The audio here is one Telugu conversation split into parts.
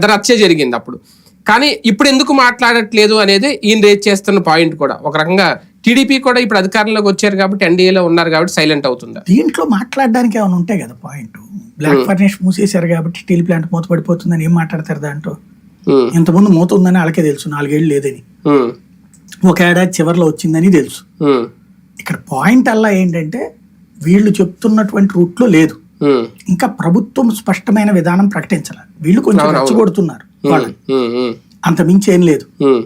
పెద్ద రచ్చే జరిగింది అప్పుడు. కానీ ఇప్పుడు ఎందుకు మాట్లాడట్లేదు అనేది ఈయన రేజ్ చేస్తున్న పాయింట్ కూడా. ఒక రకంగా టీడీపీ కూడా ఇప్పుడు అధికారంలోకి వచ్చారు కాబట్టి ఎన్డీఏలో ఉన్నారు కాబట్టి సైలెంట్ అవుతుందా. దీంట్లో మాట్లాడడానికి ఏమైనా ఉంటాయి కదా పాయింట్ బ్లాక్ ఫర్నిష్ మూసేశారు కాబట్టి స్టీల్ ప్లాంట్ మూతపడిపోతుందని ఏం మాట్లాడతారు దాంట్లో? ఉమ్, ఇంతకుముందు మూత ఉందని వాళ్ళకే తెలుసు. నాలుగేళ్ళు లేదని. ఉమ్, ఒక ఏడాది చివరిలో వచ్చిందని తెలుసు. ఉమ్, ఇక్కడ పాయింట్ అలా ఏంటంటే వీళ్ళు చెప్తున్నటువంటి రూట్లో లేదు. ఇంకా ప్రభుత్వం స్పష్టమైన విధానం ప్రకటించాలి వీళ్ళు కొంచెం రెచ్చగొడుతున్నారు ఉమ్, అంత మించి ఏం లేదు.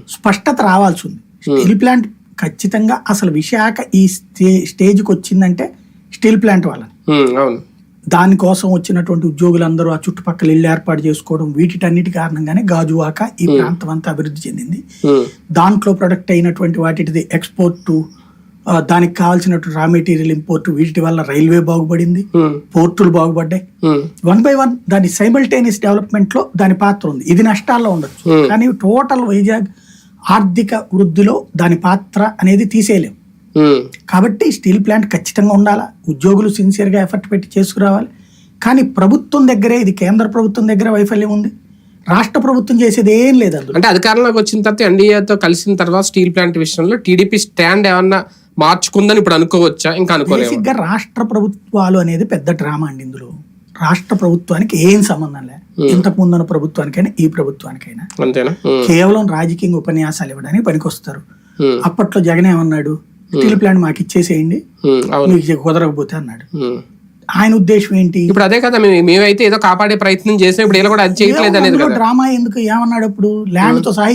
స్పష్టత రావాల్సి ఉంది. స్టీల్ ప్లాంట్ ఖచ్చితంగా అసలు విశాఖ ఈ స్టే స్టేజ్కి వచ్చిందంటే స్టీల్ ప్లాంట్ వాళ్ళని. దానికోసం వచ్చినటువంటి ఉద్యోగులందరూ ఆ చుట్టుపక్కల ఇల్లు ఏర్పాటు చేసుకోవడం వీటిటన్నిటి కారణంగానే గాజువాక ఈ ప్రాంతం అంతా అభివృద్ధి చెందింది. దాంట్లో ప్రొడక్ట్ అయినటువంటి వాటిది ఎక్స్పోర్ట్ దానికి కావాల్సినటువంటి రా మెటీరియల్ ఇంపోర్ట్ వీటి వల్ల రైల్వే బాగుపడింది ఉమ్, పోర్టులు బాగుపడ్డాయి. వన్ బై వన్ దాని సైమల్టేనియస్ డెవలప్మెంట్లో దాని పాత్ర ఉంది. ఇది నష్టాల్లో ఉండొచ్చు. Hmm. కానీ టోటల్ వైజాగ్ ఆర్థిక వృద్ధిలో దాని పాత్ర అనేది తీసేయలేం ఉమ్, కాబట్టి స్టీల్ ప్లాంట్ ఖచ్చితంగా ఉండాలా? ఉద్యోగులు సిన్సియర్గా ఎఫర్ట్ పెట్టి చేసుకురావాలి. కానీ ప్రభుత్వం దగ్గరే ఇది కేంద్ర ప్రభుత్వం దగ్గర వైఫల్యం ఉంది. రాష్ట్ర ప్రభుత్వం చేసేది ఏం లేదు అంటే అధికారంలోకి వచ్చిన తర్వాత ఎన్డీఏతో కలిసిన తర్వాత స్టీల్ ప్లాంట్ విషయంలో టీడీపీ స్టాండ్ ఏమన్నా మార్చుకుందని ఇప్పుడు అనుకోవచ్చా? ఇంకా గా రాష్ట్ర ప్రభుత్వాలు అనేది పెద్ద డ్రామా అండి ఇందులో. రాష్ట్ర ప్రభుత్వానికి ఏం సంబంధం లేదు ఇంతకు ముందున్న ప్రభుత్వానికైనా ఈ ప్రభుత్వానికైనా. అంతేనా? కేవలం రాజకీయ ఉపన్యాసాలు ఇవ్వడానికి పనికొస్తారు. అప్పట్లో జగన్ ఏమన్నాడు? స్టీల్ ప్లాంట్ మాకు ఇచ్చేసేయండి. మీకు కుదరకపోతే అన్నాడు. ఆయన ఉద్దేశం ఏంటి? ఇప్పుడు అదే కదా మేము మేమైతే ఏదో కాపాడే ప్రయత్నం చేసాం ఇప్పుడు కూడా అది చేయట్లేదు అనేది డ్రామా ఎందుకు? ఏమన్నాడు అప్పుడు? ల్యాండ్తో సహా